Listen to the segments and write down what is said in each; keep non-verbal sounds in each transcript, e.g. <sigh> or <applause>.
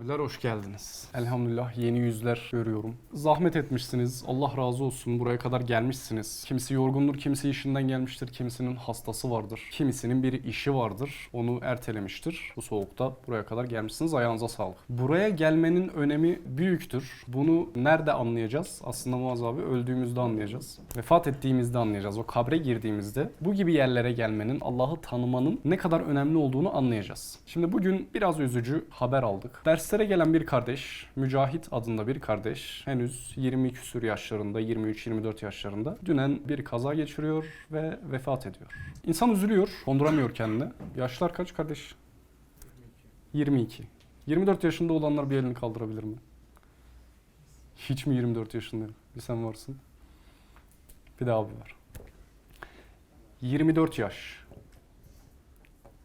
Abiler hoş geldiniz. Elhamdülillah yeni yüzler görüyorum. Zahmet etmişsiniz. Allah razı olsun. Buraya kadar gelmişsiniz. Kimisi yorgundur, kimisi işinden gelmiştir. Kimisinin hastası vardır. Kimisinin bir işi vardır. Onu ertelemiştir. Bu soğukta buraya kadar gelmişsiniz. Ayağınıza sağlık. Buraya gelmenin önemi büyüktür. Bunu nerede anlayacağız? Aslında Muaz abi öldüğümüzde anlayacağız. Vefat ettiğimizde anlayacağız. O kabre girdiğimizde bu gibi yerlere gelmenin, Allah'ı tanımanın ne kadar önemli olduğunu anlayacağız. Şimdi bugün biraz üzücü haber aldık. Derslere gelen bir kardeş, Mücahit adında bir kardeş, henüz 20 küsür yaşlarında, 23-24 yaşlarında dünen bir kaza geçiriyor ve vefat ediyor. İnsan üzülüyor, konduramıyor kendini. Yaşlar kaç kardeş? 22. 24 yaşında olanlar bir elini kaldırabilir mi? Hiç mi 24 yaşında? Bir sen varsın. Bir de abi var. 24 yaş.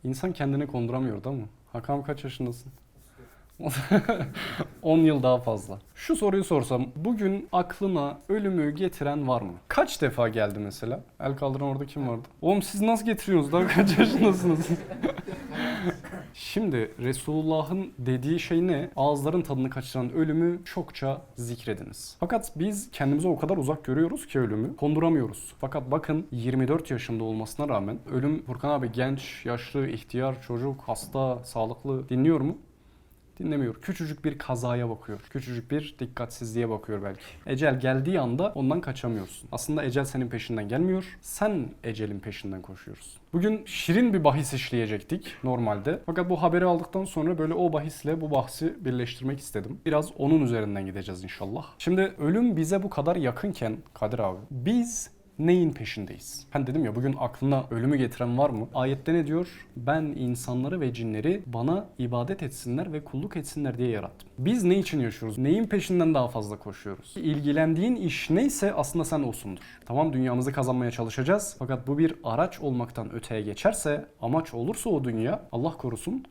İnsan kendini konduramıyor değil mi? Hakan kaç yaşındasın? <laughs> 10 yıl daha fazla. Şu soruyu sorsam bugün aklına ölümü getiren var mı? Kaç defa geldi mesela? El kaldıran orada kim vardı? Oğlum siz nasıl getiriyorsunuz? Daha kaç yaşındasınız? <laughs> Şimdi Resulullah'ın dediği şey ne? Ağızların tadını kaçıran ölümü çokça zikrediniz. Fakat biz kendimize o kadar uzak görüyoruz ki ölümü. Konduramıyoruz. Fakat bakın 24 yaşında olmasına rağmen ölüm Furkan abi genç, yaşlı, ihtiyar, çocuk, hasta, sağlıklı dinliyor mu? Dinlemiyor. Küçücük bir kazaya bakıyor. Küçücük bir dikkatsizliğe bakıyor belki. Ecel geldiği anda ondan kaçamıyorsun. Aslında ecel senin peşinden gelmiyor. Sen ecelin peşinden koşuyorsun. Bugün şirin bir bahis işleyecektik normalde. Fakat bu haberi aldıktan sonra böyle o bahisle bu bahsi birleştirmek istedim. Biraz onun üzerinden gideceğiz inşallah. Şimdi ölüm bize bu kadar yakınken Kadir abi biz neyin peşindeyiz? Ben dedim ya bugün aklına ölümü getiren var mı? Ayette ne diyor? Ben insanları ve cinleri bana ibadet etsinler ve kulluk etsinler diye yarattım. Biz ne için yaşıyoruz? Neyin peşinden daha fazla koşuyoruz? İlgilendiğin iş neyse aslında sen olsundur. Tamam dünyamızı kazanmaya çalışacağız. Fakat bu bir araç olmaktan öteye geçerse, amaç olursa o dünya Allah korusun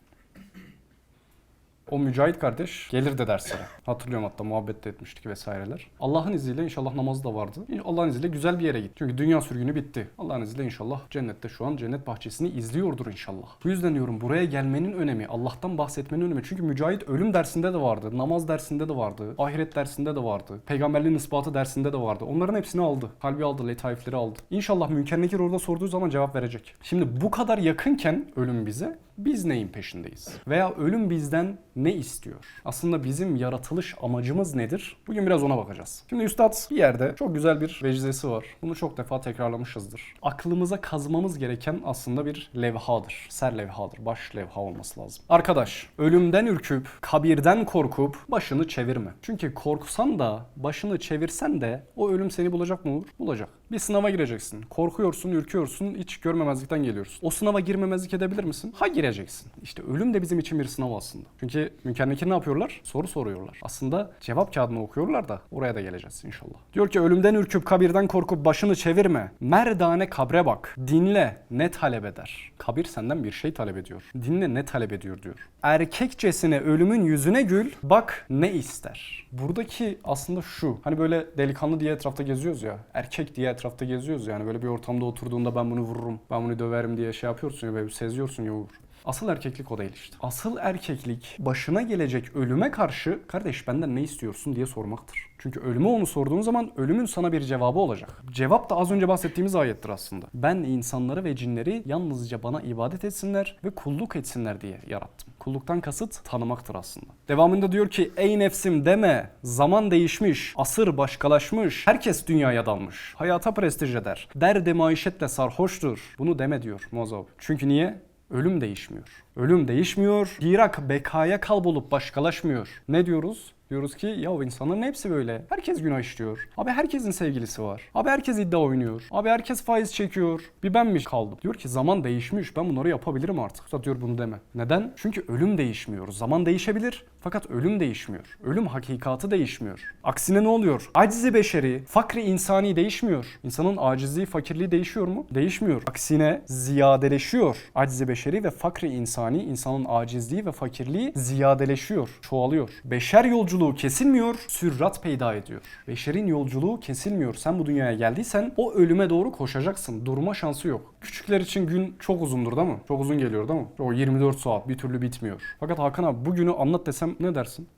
o Mücahit kardeş gelir de derslere. Hatırlıyorum hatta muhabbet de etmiştik vesaireler. Allah'ın izniyle inşallah namazı da vardı. Allah'ın izniyle güzel bir yere gitti. Çünkü dünya sürgünü bitti. Allah'ın izniyle inşallah cennette şu an cennet bahçesini izliyordur inşallah. Bu yüzden diyorum buraya gelmenin önemi, Allah'tan bahsetmenin önemi. Çünkü Mücahit ölüm dersinde de vardı, namaz dersinde de vardı, ahiret dersinde de vardı, peygamberliğin ispatı dersinde de vardı. Onların hepsini aldı. Kalbi aldı, letaifleri aldı. İnşallah Münker Nekir orada sorduğu zaman cevap verecek. Şimdi bu kadar yakınken ölüm bize biz neyin peşindeyiz? Veya ölüm bizden ne istiyor? Aslında bizim yaratılış amacımız nedir? Bugün biraz ona bakacağız. Şimdi Üstad bir yerde çok güzel bir vecizesi var. Bunu çok defa tekrarlamışızdır. Aklımıza kazmamız gereken aslında bir levhadır. Ser levhadır. Baş levha olması lazım. Arkadaş, ölümden ürküp, kabirden korkup başını çevirme. Çünkü korksan da, başını çevirsen de o ölüm seni bulacak mı Uğur? Bulacak. Bir sınava gireceksin. Korkuyorsun, ürküyorsun, hiç görmemezlikten geliyorsun. O sınava girmemezlik edebilir misin? Ha gireceksin. İşte ölüm de bizim için bir sınav aslında. Çünkü Münker Nekir ne yapıyorlar? Soru soruyorlar. Aslında cevap kağıdını okuyorlar da oraya da geleceğiz inşallah. Diyor ki ölümden ürküp kabirden korkup başını çevirme. Merdane kabre bak. Dinle ne talep eder? Kabir senden bir şey talep ediyor. Dinle ne talep ediyor diyor. Erkekçesine ölümün yüzüne gül. Bak ne ister. Buradaki aslında şu. Hani böyle delikanlı diye etrafta geziyoruz ya. Erkek diye etrafta geziyoruz yani. Böyle bir ortamda oturduğunda ben bunu vururum. Ben bunu döverim diye şey yapıyorsun ya. Böyle seziyorsun ya Uğur. Asıl erkeklik o değil işte. Asıl erkeklik başına gelecek ölüme karşı kardeş benden ne istiyorsun diye sormaktır. Çünkü ölüme onu sorduğun zaman ölümün sana bir cevabı olacak. Cevap da az önce bahsettiğimiz ayettir aslında. Ben insanları ve cinleri yalnızca bana ibadet etsinler ve kulluk etsinler diye yarattım. Kulluktan kasıt tanımaktır aslında. Devamında diyor ki ey nefsim deme zaman değişmiş, asır başkalaşmış, herkes dünyaya dalmış, hayata prestij eder, derde maişetle sarhoştur. Bunu deme diyor Muazzab. Çünkü niye? Ölüm değişmiyor. Ölüm değişmiyor. Girak bekaya kalbolup başkalaşmıyor. Ne diyoruz? Diyoruz ki ya insanların hepsi böyle. Herkes günah işliyor. Abi herkesin sevgilisi var. Abi herkes iddia oynuyor. Abi herkes faiz çekiyor. Bir ben mi kaldım? Diyor ki zaman değişmiş. Ben bunları yapabilirim artık. Usta diyor bunu deme. Neden? Çünkü ölüm değişmiyor. Zaman değişebilir fakat ölüm değişmiyor. Ölüm hakikatı değişmiyor. Aksine ne oluyor? Acizi beşeri, fakri insani değişmiyor. İnsanın acizliği, fakirliği değişiyor mu? Değişmiyor. Aksine ziyadeleşiyor. Acizi beşeri ve fakri insani, insanın acizliği ve fakirliği ziyadeleşiyor, çoğalıyor. Beşer yolculuğu kesilmiyor, sürrat peyda ediyor. Beşerin yolculuğu kesilmiyor. Sen bu dünyaya geldiysen o ölüme doğru koşacaksın. Durma şansı yok. Küçükler için gün çok uzundur değil mi? Çok uzun geliyor değil mi? O 24 saat bir türlü bitmiyor. Fakat Hakan abi bugünü anlat desem ne dersin?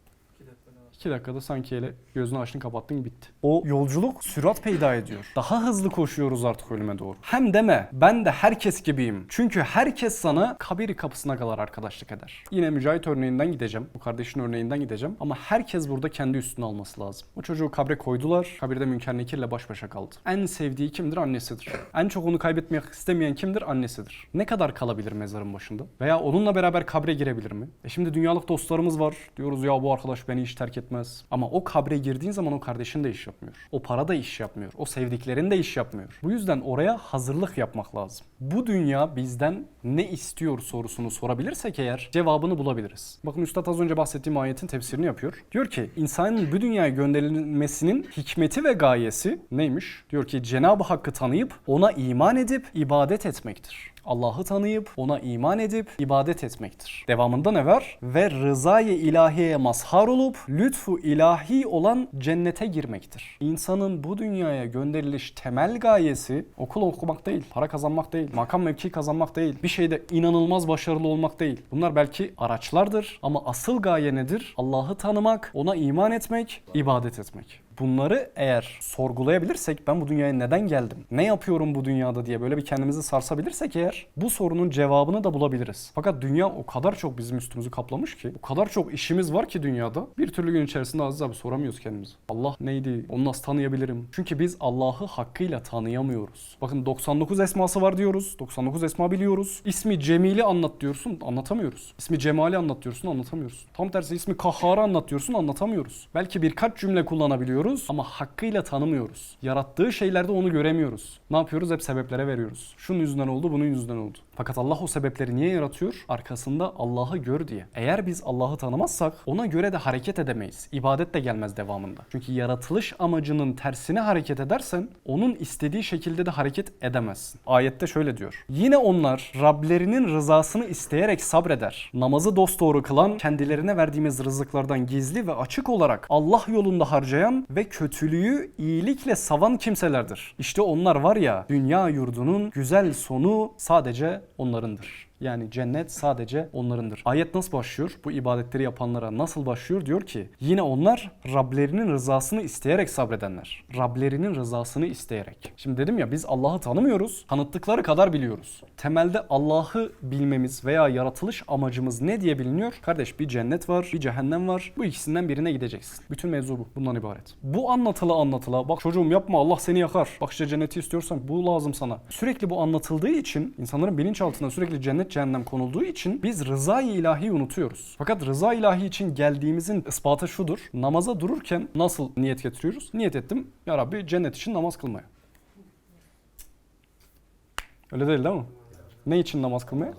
İki dakikada sanki hele gözünü açtın kapattın bitti. O yolculuk sürat peyda ediyor. Daha hızlı koşuyoruz artık ölüme doğru. Hem deme ben de herkes gibiyim. Çünkü herkes sana kabiri kapısına kadar arkadaşlık eder. Yine Mücahit örneğinden gideceğim. Bu kardeşin örneğinden gideceğim. Ama herkes burada kendi üstüne alması lazım. O çocuğu kabre koydular. Kabirde Münker Nekir'le baş başa kaldı. En sevdiği kimdir? Annesidir. En çok onu kaybetmek istemeyen kimdir? Annesidir. Ne kadar kalabilir mezarın başında? Veya onunla beraber kabre girebilir mi? E şimdi dünyalık dostlarımız var. Diyoruz ya bu arkadaş beni hiç terk etmez. Ama o kabre girdiğin zaman o kardeşin de iş yapmıyor. O para da iş yapmıyor. O sevdiklerin de iş yapmıyor. Bu yüzden oraya hazırlık yapmak lazım. Bu dünya bizden ne istiyor sorusunu sorabilirsek eğer cevabını bulabiliriz. Bakın Üstad az önce bahsettiğim ayetin tefsirini yapıyor. Diyor ki insanın bu dünyaya gönderilmesinin hikmeti ve gayesi neymiş? Diyor ki Cenab-ı Hakk'ı tanıyıp ona iman edip ibadet etmektir. Allah'ı tanıyıp ona iman edip ibadet etmektir. Devamında ne var? Ve rızayı ilahiye mazhar olup lütfu ilahi olan cennete girmektir. İnsanın bu dünyaya gönderiliş temel gayesi okul okumak değil, para kazanmak değil, makam mevki kazanmak değil, bir şeyde inanılmaz başarılı olmak değil. Bunlar belki araçlardır ama asıl gaye nedir? Allah'ı tanımak, ona iman etmek, ibadet etmek. Bunları eğer sorgulayabilirsek ben bu dünyaya neden geldim? Ne yapıyorum bu dünyada diye böyle bir kendimizi sarsabilirsek eğer bu sorunun cevabını da bulabiliriz. Fakat dünya o kadar çok bizim üstümüzü kaplamış ki, o kadar çok işimiz var ki dünyada bir türlü gün içerisinde Aziz abi soramıyoruz kendimize. Allah neydi? Onu nasıl tanıyabilirim? Çünkü biz Allah'ı hakkıyla tanıyamıyoruz. Bakın 99 esması var diyoruz. 99 esma biliyoruz. İsmi Cemil'i anlat diyorsun. Anlatamıyoruz. İsmi Cemal'i anlat diyorsun. Anlatamıyoruz. Tam tersi ismi Kahhar'ı anlat diyorsun. Anlatamıyoruz. Belki birkaç cümle kullanabiliyoruz ama hakkıyla tanımıyoruz. Yarattığı şeylerde onu göremiyoruz. Ne yapıyoruz? Hep sebeplere veriyoruz. Şunun yüzünden oldu, bunun yüzünden oldu. Fakat Allah o sebepleri niye yaratıyor? Arkasında Allah'ı gör diye. Eğer biz Allah'ı tanımazsak ona göre de hareket edemeyiz. İbadet de gelmez devamında. Çünkü yaratılış amacının tersine hareket edersen onun istediği şekilde de hareket edemezsin. Ayette şöyle diyor. Yine onlar Rablerinin rızasını isteyerek sabreder. Namazı dosdoğru kılan, kendilerine verdiğimiz rızıklardan gizli ve açık olarak Allah yolunda harcayan ve kötülüğü iyilikle savan kimselerdir. İşte onlar var ya dünya yurdunun güzel sonu sadece onlarındır. Yani cennet sadece onlarındır. Ayet nasıl başlıyor? Bu ibadetleri yapanlara nasıl başlıyor? Diyor ki yine onlar Rablerinin rızasını isteyerek sabredenler. Rablerinin rızasını isteyerek. Şimdi dedim ya biz Allah'ı tanımıyoruz. Tanıttıkları kadar biliyoruz. Temelde Allah'ı bilmemiz veya yaratılış amacımız ne diye biliniyor? Kardeş bir cennet var, bir cehennem var. Bu ikisinden birine gideceksin. Bütün mevzu bu. Bundan ibaret. Bu anlatıla anlatıla bak çocuğum yapma Allah seni yakar. Bak işte cenneti istiyorsan bu lazım sana. Sürekli bu anlatıldığı için insanların bilinçaltına sürekli cennet cehennem konulduğu için biz rızayı ilahi unutuyoruz. Fakat rıza ilahi için geldiğimizin ispatı şudur. Namaza dururken nasıl niyet getiriyoruz? Niyet ettim ya Rabbi cennet için namaz kılmaya. Öyle değil değil mi? Ne için namaz kılmaya?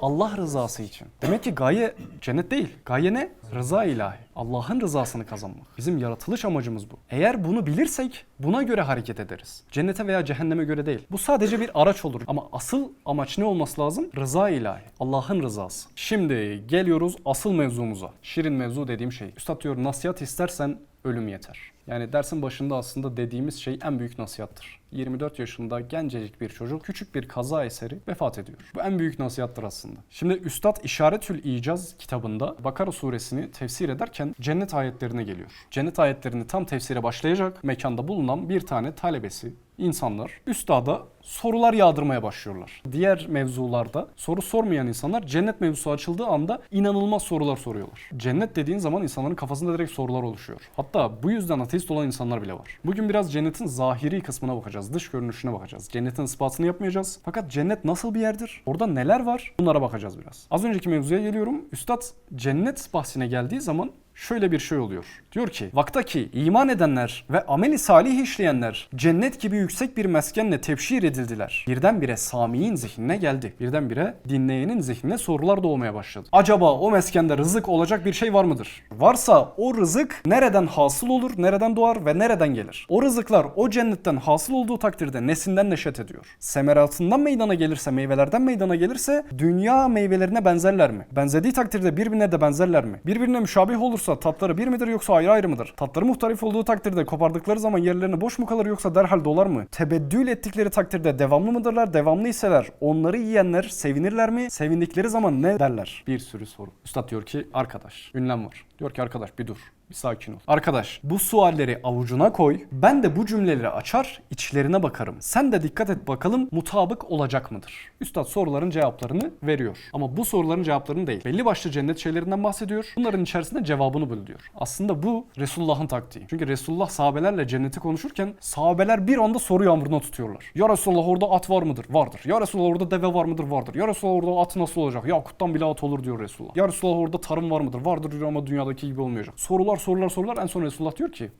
Allah rızası için. Demek ki gaye cennet değil. Gaye ne? Rıza ilahi. Allah'ın rızasını kazanmak. Bizim yaratılış amacımız bu. Eğer bunu bilirsek buna göre hareket ederiz. Cennete veya cehenneme göre değil. Bu sadece bir araç olur. Ama asıl amaç ne olması lazım? Rıza ilahi. Allah'ın rızası. Şimdi geliyoruz asıl mevzumuza. Şirin mevzu dediğim şey. Üstad diyor nasihat istersen ölüm yeter. Yani dersin başında aslında dediğimiz şey en büyük nasihattır. 24 yaşında gencecik bir çocuk küçük bir kaza eseri vefat ediyor. Bu en büyük nasihattır aslında. Şimdi Üstad İşaretül İcaz kitabında Bakara suresini tefsir ederken cennet ayetlerine geliyor. Cennet ayetlerini tam tefsire başlayacak mekanda bulunan bir tane talebesi insanlar üstada sorular yağdırmaya başlıyorlar. Diğer mevzularda soru sormayan insanlar cennet mevzusu açıldığı anda inanılmaz sorular soruyorlar. Cennet dediğin zaman insanların kafasında direkt sorular oluşuyor. Hatta bu yüzden ateist olan insanlar bile var. Bugün biraz cennetin zahiri kısmına bakacağız. Dış görünüşüne bakacağız. Cennetin ispatını yapmayacağız. Fakat cennet nasıl bir yerdir? Orada neler var? Bunlara bakacağız biraz. Az önceki mevzuya geliyorum. Üstad cennet bahsine geldiği zaman şöyle bir şey oluyor. Diyor ki vaktaki iman edenler ve ameli salih işleyenler cennet gibi yüksek bir meskenle tebşir edildiler. Birdenbire Sami'nin zihnine geldi. Birdenbire dinleyenin zihnine sorular doğmaya başladı. Acaba o meskende rızık olacak bir şey var mıdır? Varsa o rızık nereden hasıl olur, nereden doğar ve nereden gelir? O rızıklar o cennetten hasıl olduğu takdirde nesinden neşet ediyor? Semeratından meydana gelirse, meyvelerden meydana gelirse dünya meyvelerine benzerler mi? Benzediği takdirde birbirine de benzerler mi? Birbirine müşabih olursa tatları bir midir yoksa ayrı ayrı mıdır? Tatları muhtarif olduğu takdirde kopardıkları zaman yerlerine boş mu kalır yoksa derhal dolar mı? Tebeddül ettikleri takdirde devamlı mıdırlar? Devamlı iseler onları yiyenler sevinirler mi? Sevindikleri zaman ne derler? Bir sürü soru. Üstad diyor ki arkadaş ünlem var. Diyor ki arkadaş bir dur. Bir sakin ol. Arkadaş bu sualleri avucuna koy. Ben de bu cümleleri açar içlerine bakarım. Sen de dikkat et bakalım mutabık olacak mıdır? Üstad soruların cevaplarını veriyor. Ama bu soruların cevaplarını değil. Belli başlı cennet şeylerinden bahsediyor. Bunların içerisinde cevabını bul diyor. Aslında bu Resulullah'ın taktiği. Çünkü Resulullah sahabelerle cenneti konuşurken sahabeler bir anda soru yağmuruna tutuyorlar. Ya Resulullah orada at var mıdır? Vardır. Ya Resulullah orada deve var mıdır? Vardır. Ya Resulullah orada at nasıl olacak? Yakuttan bile at olur diyor Resulullah. Ya Resulullah orada tarım var mıdır? Vardır diyor ama dünyadaki gibi olmayacak. Sorular sorular sorular en son Resulullah diyor ki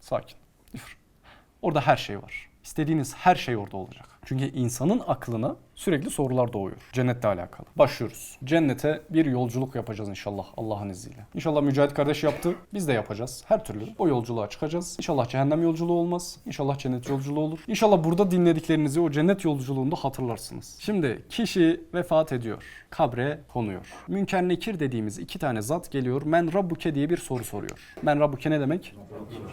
sakin. Diyor. Orada her şey var. İstediğiniz her şey orada olacak. Çünkü insanın aklına sürekli sorular doğuyor. Cennetle alakalı. Başlıyoruz. Cennete bir yolculuk yapacağız inşallah Allah'ın izniyle. İnşallah Mücahit kardeş yaptı. Biz de yapacağız. Her türlü o yolculuğa çıkacağız. İnşallah cehennem yolculuğu olmaz. İnşallah cennet yolculuğu olur. İnşallah burada dinlediklerinizi o cennet yolculuğunda hatırlarsınız. Şimdi kişi vefat ediyor. Kabre konuyor. Münker nekir dediğimiz iki tane zat geliyor. Men Rabbuke diye bir soru soruyor. Men Rabbuke ne demek?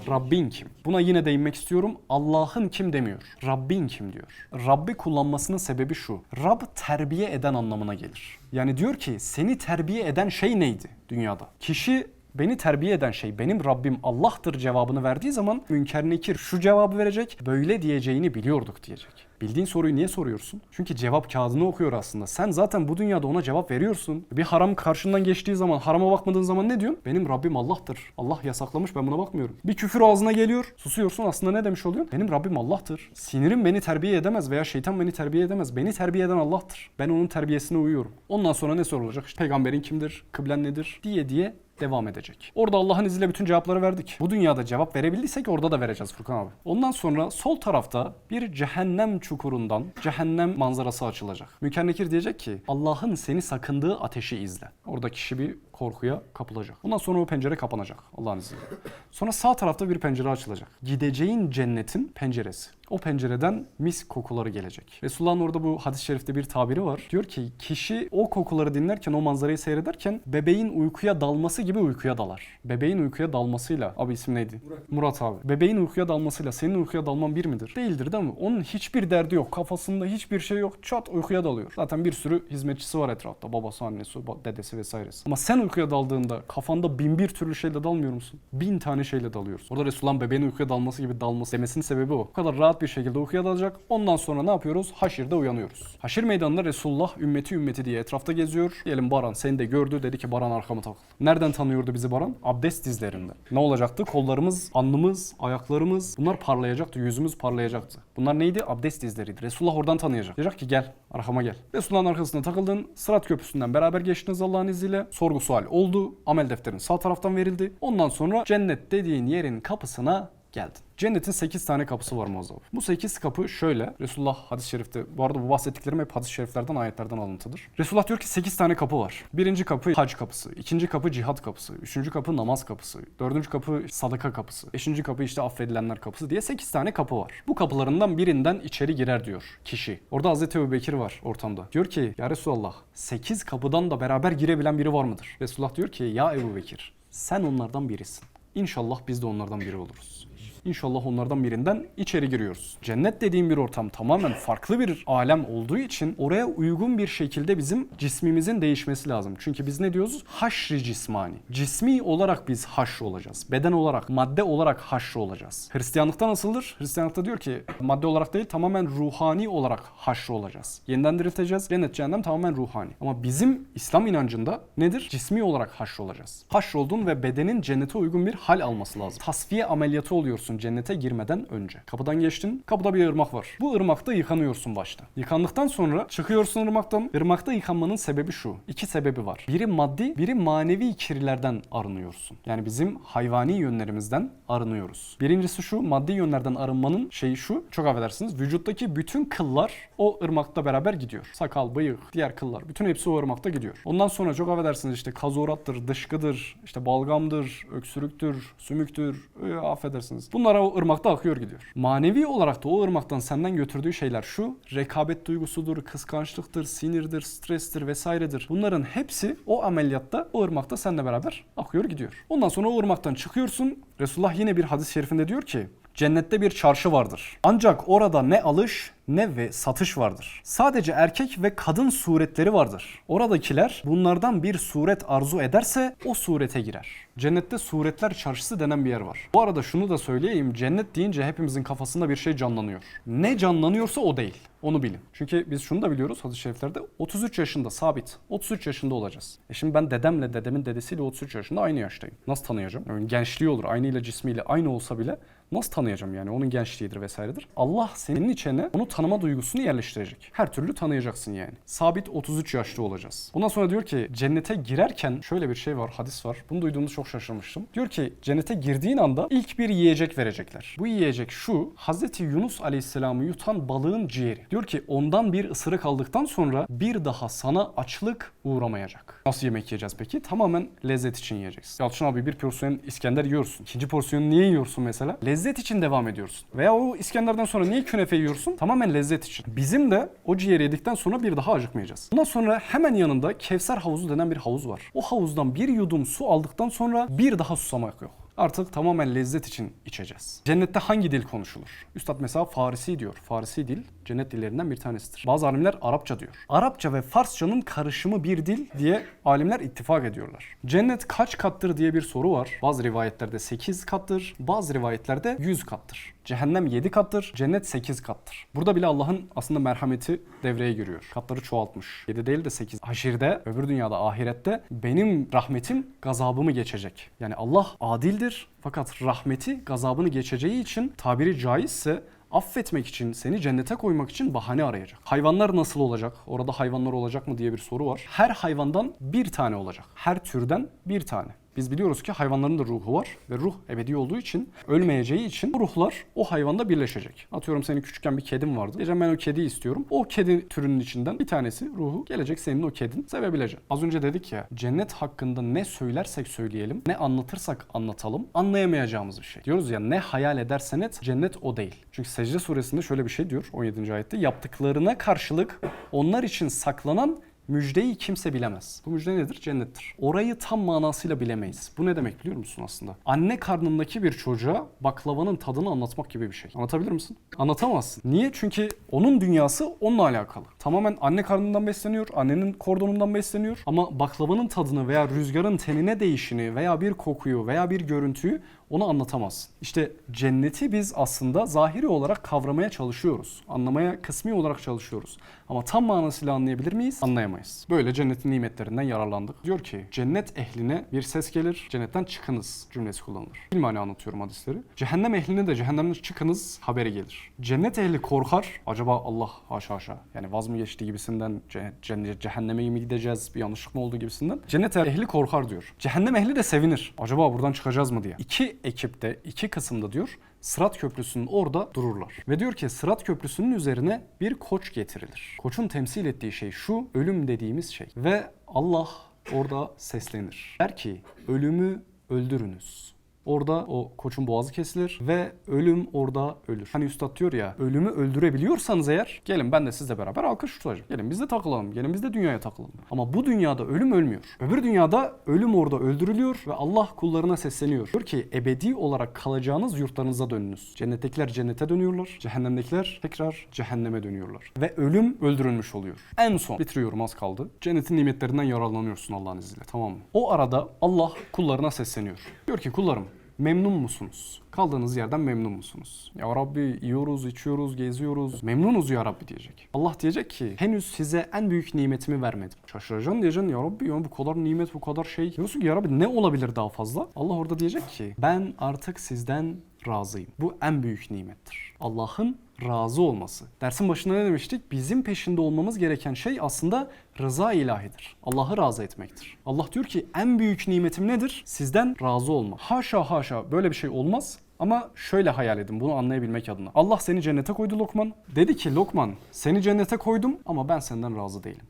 Rabbin kim? Buna yine değinmek istiyorum. Allah'ın kim demiyor. Rabbin kim diyor. Rabbi kullanmasının sebebi şu. Rab terbiye eden anlamına gelir. Yani diyor ki seni terbiye eden şey neydi dünyada? Kişi beni terbiye eden şey benim Rabbim Allah'tır cevabını verdiği zaman Münker Nekir şu cevabı verecek. Böyle diyeceğini biliyorduk diyecek. Bildiğin soruyu niye soruyorsun? Çünkü cevap kağıdını okuyor aslında. Sen zaten bu dünyada ona cevap veriyorsun. Bir haram karşından geçtiği zaman, harama bakmadığın zaman ne diyorsun? Benim Rabbim Allah'tır. Allah yasaklamış ben buna bakmıyorum. Bir küfür ağzına geliyor. Susuyorsun aslında ne demiş oluyorsun? Benim Rabbim Allah'tır. Sinirim beni terbiye edemez veya şeytan beni terbiye edemez. Beni terbiye eden Allah'tır. Ben onun terbiyesine uyuyorum. Ondan sonra ne sorulacak? İşte peygamberin kimdir? Kıblen nedir? Diye diye devam edecek. Orada Allah'ın izniyle bütün cevapları verdik. Bu dünyada cevap verebildiysek orada da vereceğiz Furkan abi. Ondan sonra sol tarafta bir cehennem çukurundan cehennem manzarası açılacak. Mükennekir diyecek ki Allah'ın seni sakındığı ateşi izle. Orada kişi bir korkuya kapılacak. Ondan sonra o pencere kapanacak Allah'ın izniyle. Sonra sağ tarafta bir pencere açılacak. Gideceğin cennetin penceresi. O pencereden mis kokuları gelecek. Resulullah'ın orada bu hadis-i şerifte bir tabiri var. Diyor ki kişi o kokuları dinlerken, o manzarayı seyrederken bebeğin uykuya dalması gibi uykuya dalar. Bebeğin uykuya dalmasıyla, abi isim neydi? Murat. Murat abi. Bebeğin uykuya dalmasıyla senin uykuya dalman bir midir? Değildir değil mi? Onun hiçbir derdi yok. Kafasında hiçbir şey yok. Çat uykuya dalıyor. Zaten bir sürü hizmetçisi var etrafta. Babası, annesi, dedesi vesairesi. Ama sen uykuya daldığında kafanda bin bir türlü şeyle dalmıyor musun? Bin tane şeyle dalıyorsun. Orada Resulullah'ın bebeğin uykuya dalması gibi dalması demesinin sebebi o. Bu kadar rahat bir şekilde uykuya dalacak. Ondan sonra ne yapıyoruz? Haşirde uyanıyoruz. Haşir meydanında Resulullah ümmeti ümmeti diye etrafta geziyor. Diyelim Baran seni de gördü dedi ki Baran arkamı takıl. Nereden tanıyordu bizi Baran? Abdest dizlerinden. Ne olacaktı? Kollarımız, alnımız, ayaklarımız bunlar parlayacaktı. Yüzümüz parlayacaktı. Bunlar neydi? Abdest dizleriydi. Resulullah oradan tanıyacak. Diyecek ki gel arkama gel. Resulullah'ın arkasına takıldın. Sırat köprüsünden beraber geçtiniz Allah'ın izniyle. Sorgu sual oldu. Amel defterin sağ taraftan verildi. Ondan sonra cennet dediğin yerin kapısına geldin. Cennetin 8 tane kapısı var muazzam. Bu 8 kapı şöyle. Resulullah hadis-i şerifte, bu arada bu bahsettiklerim hep hadis-i şeriflerden, ayetlerden alıntıdır. Resulullah diyor ki 8 tane kapı var. Birinci kapı hac kapısı, ikinci kapı cihat kapısı, üçüncü kapı namaz kapısı, dördüncü kapı sadaka kapısı, beşinci kapı işte affedilenler kapısı diye 8 tane kapı var. Bu kapılarından birinden içeri girer diyor kişi. Orada Hazreti Ebu Bekir var ortamda. Diyor ki ya Resulallah 8 kapıdan da beraber girebilen biri var mıdır? Resulullah diyor ki ya Ebu Bekir sen onlardan birisin. İnşallah biz de onlardan biri oluruz. İnşallah onlardan birinden içeri giriyoruz. Cennet dediğim bir ortam tamamen farklı bir alem olduğu için oraya uygun bir şekilde bizim cismimizin değişmesi lazım. Çünkü biz ne diyoruz? Haşri cismani. Cismi olarak biz haşr olacağız. Beden olarak, madde olarak haşr olacağız. Hristiyanlıkta nasıldır? Hristiyanlıkta diyor ki madde olarak değil tamamen ruhani olarak haşr olacağız. Yeniden dirilteceğiz. Cennet cehennem tamamen ruhani. Ama bizim İslam inancında nedir? Cismi olarak haşr olacağız. Haşr oldun ve bedenin cennete uygun bir hal alması lazım. Tasfiye ameliyatı oluyorsun cennete girmeden önce. Kapıdan geçtin. Kapıda bir ırmak var. Bu ırmakta yıkanıyorsun başta. Yıkandıktan sonra çıkıyorsun ırmaktan. Irmakta yıkanmanın sebebi şu. İki sebebi var. Biri maddi, biri manevi kirlerden arınıyorsun. Yani bizim hayvani yönlerimizden arınıyoruz. Birincisi şu. Maddi yönlerden arınmanın şeyi şu. Çok affedersiniz. Vücuttaki bütün kıllar o ırmakta beraber gidiyor. Sakal, bıyık, diğer kıllar. Bütün hepsi o ırmakta gidiyor. Ondan sonra çok affedersiniz işte kazorattır, dışkıdır, işte balgamdır, öksürüktür, sümüktür. Ee, affedersiniz. Bunlar o ırmakta akıyor gidiyor. Manevi olarak da o ırmaktan senden götürdüğü şeyler şu. Rekabet duygusudur, kıskançlıktır, sinirdir, strestir vesairedir. Bunların hepsi o ameliyatta o ırmakta seninle beraber akıyor gidiyor. Ondan sonra o ırmaktan çıkıyorsun. Resulullah yine bir hadis-i şerifinde diyor ki Cennette bir çarşı vardır. Ancak orada ne alış ne ve satış vardır. Sadece erkek ve kadın suretleri vardır. Oradakiler bunlardan bir suret arzu ederse o surete girer. Cennette suretler çarşısı denen bir yer var. Bu arada şunu da söyleyeyim. Cennet deyince hepimizin kafasında bir şey canlanıyor. Ne canlanıyorsa o değil. Onu bilin. Çünkü biz şunu da biliyoruz hadis-i şeriflerde 33 yaşında sabit. 33 yaşında olacağız. E şimdi ben dedemle dedemin dedesiyle 33 yaşında aynı yaştayım. Nasıl tanıyacağım? Yani gençliği olur. Aynıyla cismiyle aynı olsa bile nasıl tanıyacağım yani? Onun gençliğidir vesairedir. Allah senin içine onu tanıma duygusunu yerleştirecek. Her türlü tanıyacaksın yani. Sabit 33 yaşta olacağız. Ondan sonra diyor ki cennete girerken şöyle bir şey var, hadis var. Bunu duyduğumda çok şaşırmıştım. Diyor ki cennete girdiğin anda ilk bir yiyecek verecekler. Bu yiyecek şu, Hazreti Yunus Aleyhisselam'ı yutan balığın ciğeri. Diyor ki ondan bir ısırık aldıktan sonra bir daha sana açlık uğramayacak. Nasıl yemek yiyeceğiz peki? Tamamen lezzet için yiyeceksin. Yalçın abi bir porsiyon İskender yiyorsun. İkinci porsiyonu niye yiyorsun mesela? Lezzet için devam ediyorsun. Veya o İskender'den sonra niye künefe yiyorsun? Tamamen lezzet için. Bizim de o ciğeri yedikten sonra bir daha acıkmayacağız. Ondan sonra hemen yanında Kevser havuzu denen bir havuz var. O havuzdan bir yudum su aldıktan sonra bir daha susamak yok. Artık tamamen lezzet için içeceğiz. Cennette hangi dil konuşulur? Üstad mesela Farisi diyor. Farisi dil cennet dillerinden bir tanesidir. Bazı alimler Arapça diyor. Arapça ve Farsçanın karışımı bir dil diye alimler ittifak ediyorlar. Cennet kaç kattır diye bir soru var. Bazı rivayetlerde 8 kattır, bazı rivayetlerde 100 kattır. Cehennem 7 kattır, cennet 8 kattır. Burada bile Allah'ın aslında merhameti devreye giriyor. Katları çoğaltmış. 7 değil de 8. Haşirde, öbür dünyada, ahirette benim rahmetim gazabımı geçecek. Yani Allah adildir fakat rahmeti gazabını geçeceği için tabiri caizse affetmek için, seni cennete koymak için bahane arayacak. Hayvanlar nasıl olacak? Orada hayvanlar olacak mı diye bir soru var. Her hayvandan bir tane olacak. Her türden bir tane. Biz biliyoruz ki hayvanların da ruhu var ve ruh ebedi olduğu için ölmeyeceği için bu ruhlar o hayvanda birleşecek. Atıyorum senin küçükken bir kedin vardı. Diyeceğim ben o kediyi istiyorum. O kedi türünün içinden bir tanesi ruhu gelecek senin o kedin sevebilecek. Az önce dedik ya cennet hakkında ne söylersek söyleyelim, ne anlatırsak anlatalım anlayamayacağımız bir şey. Diyoruz ya ne hayal edersen et cennet o değil. Çünkü secde suresinde şöyle bir şey diyor 17. ayette. Yaptıklarına karşılık onlar için saklanan Müjdeyi kimse bilemez. Bu müjde nedir? Cennettir. Orayı tam manasıyla bilemeyiz. Bu ne demek biliyor musun aslında? Anne karnındaki bir çocuğa baklavanın tadını anlatmak gibi bir şey. Anlatabilir misin? Anlatamazsın. Niye? Çünkü onun dünyası onunla alakalı. Tamamen anne karnından besleniyor, annenin kordonundan besleniyor. Ama baklavanın tadını veya rüzgarın tenine değişini veya bir kokuyu veya bir görüntüyü onu anlatamazsın. İşte cenneti biz aslında zahiri olarak kavramaya çalışıyoruz. Anlamaya kısmi olarak çalışıyoruz. Ama tam manasıyla anlayabilir miyiz? Anlayamayız. Böyle cennetin nimetlerinden yararlandık. Diyor ki cennet ehline bir ses gelir. Cennetten çıkınız cümlesi kullanılır. Bilmani anlatıyorum hadisleri. Cehennem ehline de cehennemden çıkınız haberi gelir. Cennet ehli korkar. Acaba Allah haşa haşa yani vaz mı geçti gibisinden ce- ce- cehenneme mi gideceğiz bir yanlışlık mı oldu gibisinden. Cennet ehli korkar diyor. Cehennem ehli de sevinir. Acaba buradan çıkacağız mı diye. İki ekipte iki kısımda diyor Sırat Köprüsü'nün orada dururlar. Ve diyor ki Sırat Köprüsü'nün üzerine bir koç getirilir. Koçun temsil ettiği şey şu, ölüm dediğimiz şey. Ve Allah orada seslenir. Der ki ölümü öldürünüz. Orada o koçun boğazı kesilir ve ölüm orada ölür. Hani üstad diyor ya ölümü öldürebiliyorsanız eğer gelin ben de sizle beraber alkış tutacağım. Gelin biz de takılalım. Gelin biz de dünyaya takılalım. Ama bu dünyada ölüm ölmüyor. Öbür dünyada ölüm orada öldürülüyor ve Allah kullarına sesleniyor. Diyor ki ebedi olarak kalacağınız yurtlarınıza dönünüz. Cennettekiler cennete dönüyorlar. Cehennemdekiler tekrar cehenneme dönüyorlar. Ve ölüm öldürülmüş oluyor. En son bitiriyorum az kaldı. Cennetin nimetlerinden yararlanıyorsun Allah'ın izniyle tamam mı? O arada Allah kullarına sesleniyor. Diyor ki kullarım memnun musunuz? Kaldığınız yerden memnun musunuz? Ya Rabbi yiyoruz, içiyoruz, geziyoruz. Memnunuz ya Rabbi diyecek. Allah diyecek ki henüz size en büyük nimetimi vermedim. Şaşıracaksın diyeceksin ya Rabbi ya bu kadar nimet bu kadar şey. Diyorsun ki ya Rabbi ne olabilir daha fazla? Allah orada diyecek ki ben artık sizden razıyım. Bu en büyük nimettir. Allah'ın razı olması. Dersin başında ne demiştik? Bizim peşinde olmamız gereken şey aslında rıza ilahidir. Allah'ı razı etmektir. Allah diyor ki en büyük nimetim nedir? Sizden razı olmak. Haşa haşa böyle bir şey olmaz. Ama şöyle hayal edin bunu anlayabilmek adına. Allah seni cennete koydu Lokman. Dedi ki Lokman seni cennete koydum ama ben senden razı değilim.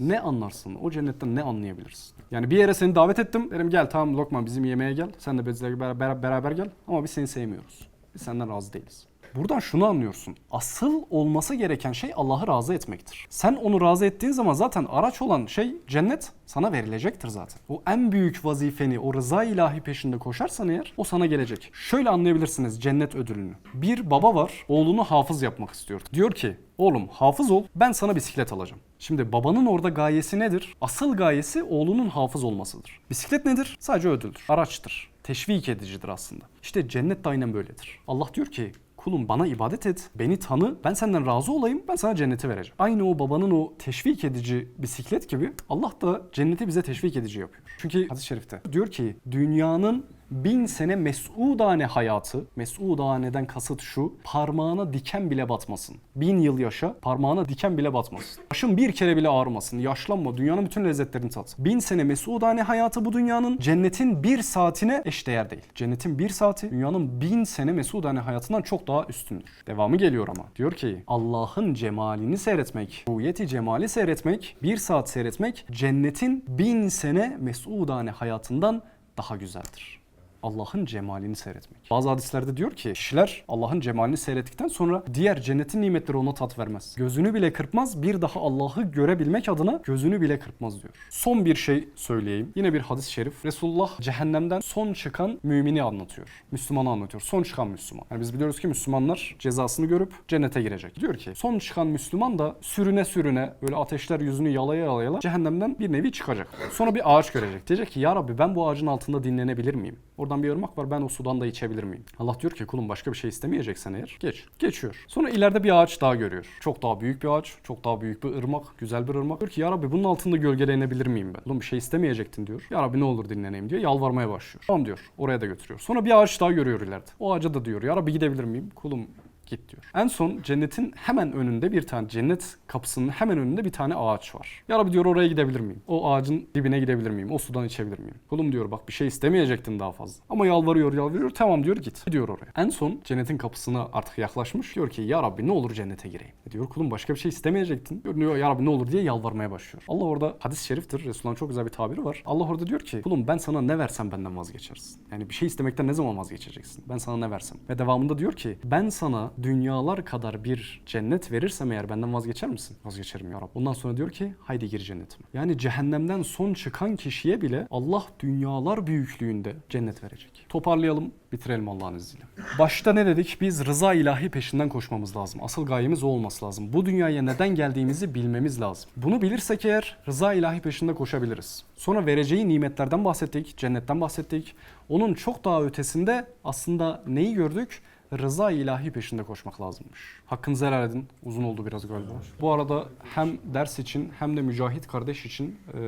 Ne anlarsın? O cennetten ne anlayabilirsin? Yani bir yere seni davet ettim. Derim gel tamam Lokman bizim yemeğe gel. Sen de bizle beraber gel. Ama biz seni sevmiyoruz. Biz senden razı değiliz. Buradan şunu anlıyorsun. Asıl olması gereken şey Allah'ı razı etmektir. Sen onu razı ettiğin zaman zaten araç olan şey cennet sana verilecektir zaten. O en büyük vazifeni, o rıza ilahi peşinde koşarsan eğer o sana gelecek. Şöyle anlayabilirsiniz cennet ödülünü. Bir baba var, oğlunu hafız yapmak istiyor. Diyor ki, oğlum hafız ol, ben sana bisiklet alacağım. Şimdi babanın orada gayesi nedir? Asıl gayesi oğlunun hafız olmasıdır. Bisiklet nedir? Sadece ödüldür, araçtır. Teşvik edicidir aslında. İşte cennet de aynen böyledir. Allah diyor ki kulum bana ibadet et, beni tanı, ben senden razı olayım, ben sana cenneti vereceğim. Aynı o babanın o teşvik edici bisiklet gibi Allah da cenneti bize teşvik edici yapıyor. Çünkü hadis-i şerifte diyor ki dünyanın bin sene mes'udane hayatı, mes'udaneden kasıt şu, parmağına diken bile batmasın. Bin yıl yaşa, parmağına diken bile batmasın. Başın bir kere bile ağrımasın, yaşlanma, dünyanın bütün lezzetlerini tat. Bin sene mes'udane hayatı bu dünyanın cennetin bir saatine eşdeğer değil. Cennetin bir saati dünyanın bin sene mes'udane hayatından çok daha üstündür. Devamı geliyor ama. Diyor ki Allah'ın cemalini seyretmek, ruyeti cemali seyretmek, bir saat seyretmek cennetin bin sene mes'udane hayatından daha güzeldir. Allah'ın cemalini seyretmek. Bazı hadislerde diyor ki kişiler Allah'ın cemalini seyrettikten sonra diğer cennetin nimetleri ona tat vermez. Gözünü bile kırpmaz bir daha Allah'ı görebilmek adına gözünü bile kırpmaz diyor. Son bir şey söyleyeyim. Yine bir hadis-i şerif. Resulullah cehennemden son çıkan mümini anlatıyor. Müslümanı anlatıyor. Son çıkan Müslüman. Yani biz biliyoruz ki Müslümanlar cezasını görüp cennete girecek. Diyor ki son çıkan Müslüman da sürüne sürüne böyle ateşler yüzünü yalaya yalaya cehennemden bir nevi çıkacak. Sonra bir ağaç görecek. Diyecek ki ya Rabbi ben bu ağacın altında dinlenebilir miyim? Oradan bir ırmak var ben o sudan da içebilir miyim? Allah diyor ki kulum başka bir şey istemeyeceksen eğer geç. Geçiyor. Sonra ileride bir ağaç daha görüyor. Çok daha büyük bir ağaç, çok daha büyük bir ırmak, güzel bir ırmak. Diyor ki ya Rabbi bunun altında gölgelenebilir miyim ben? Oğlum bir şey istemeyecektin diyor. Ya Rabbi ne olur dinleneyim diyor. Yalvarmaya başlıyor. Tamam diyor. Oraya da götürüyor. Sonra bir ağaç daha görüyor ileride. O ağaca da diyor ya Rabbi gidebilir miyim? Kulum git diyor. En son cennetin hemen önünde bir tane cennet kapısının hemen önünde bir tane ağaç var. Ya Rabbi diyor oraya gidebilir miyim? O ağacın dibine gidebilir miyim? O sudan içebilir miyim? Kulum diyor bak bir şey istemeyecektin daha fazla. Ama yalvarıyor yalvarıyor tamam diyor git. Gidiyor oraya. En son cennetin kapısına artık yaklaşmış. Diyor ki ya Rabbi ne olur cennete gireyim. E diyor kulum başka bir şey istemeyecektin. Diyor "Diyor, ya Rabbi ne olur diye yalvarmaya başlıyor. Allah orada hadis-i şeriftir. Resulullah'ın çok güzel bir tabiri var. Allah orada diyor ki kulum ben sana ne versem benden vazgeçersin. Yani bir şey istemekten ne zaman vazgeçeceksin? Ben sana ne versem. Ve devamında diyor ki ben sana dünyalar kadar bir cennet verirsem eğer benden vazgeçer misin? Vazgeçerim ya Rabbi. Ondan sonra diyor ki haydi gir cennetime. Yani cehennemden son çıkan kişiye bile Allah dünyalar büyüklüğünde cennet verecek. Toparlayalım, bitirelim Allah'ın izniyle. Başta ne dedik? Biz rıza ilahi peşinden koşmamız lazım. Asıl gayemiz o olması lazım. Bu dünyaya neden geldiğimizi bilmemiz lazım. Bunu bilirsek eğer rıza ilahi peşinde koşabiliriz. Sonra vereceği nimetlerden bahsettik, cennetten bahsettik. Onun çok daha ötesinde aslında neyi gördük? Rıza ilahi peşinde koşmak lazımmış. Hakkınızı helal edin. Uzun oldu biraz galiba. Bu arada hem ders için hem de Mücahit kardeş için e,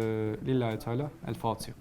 Lillahi Teala El Fatiha.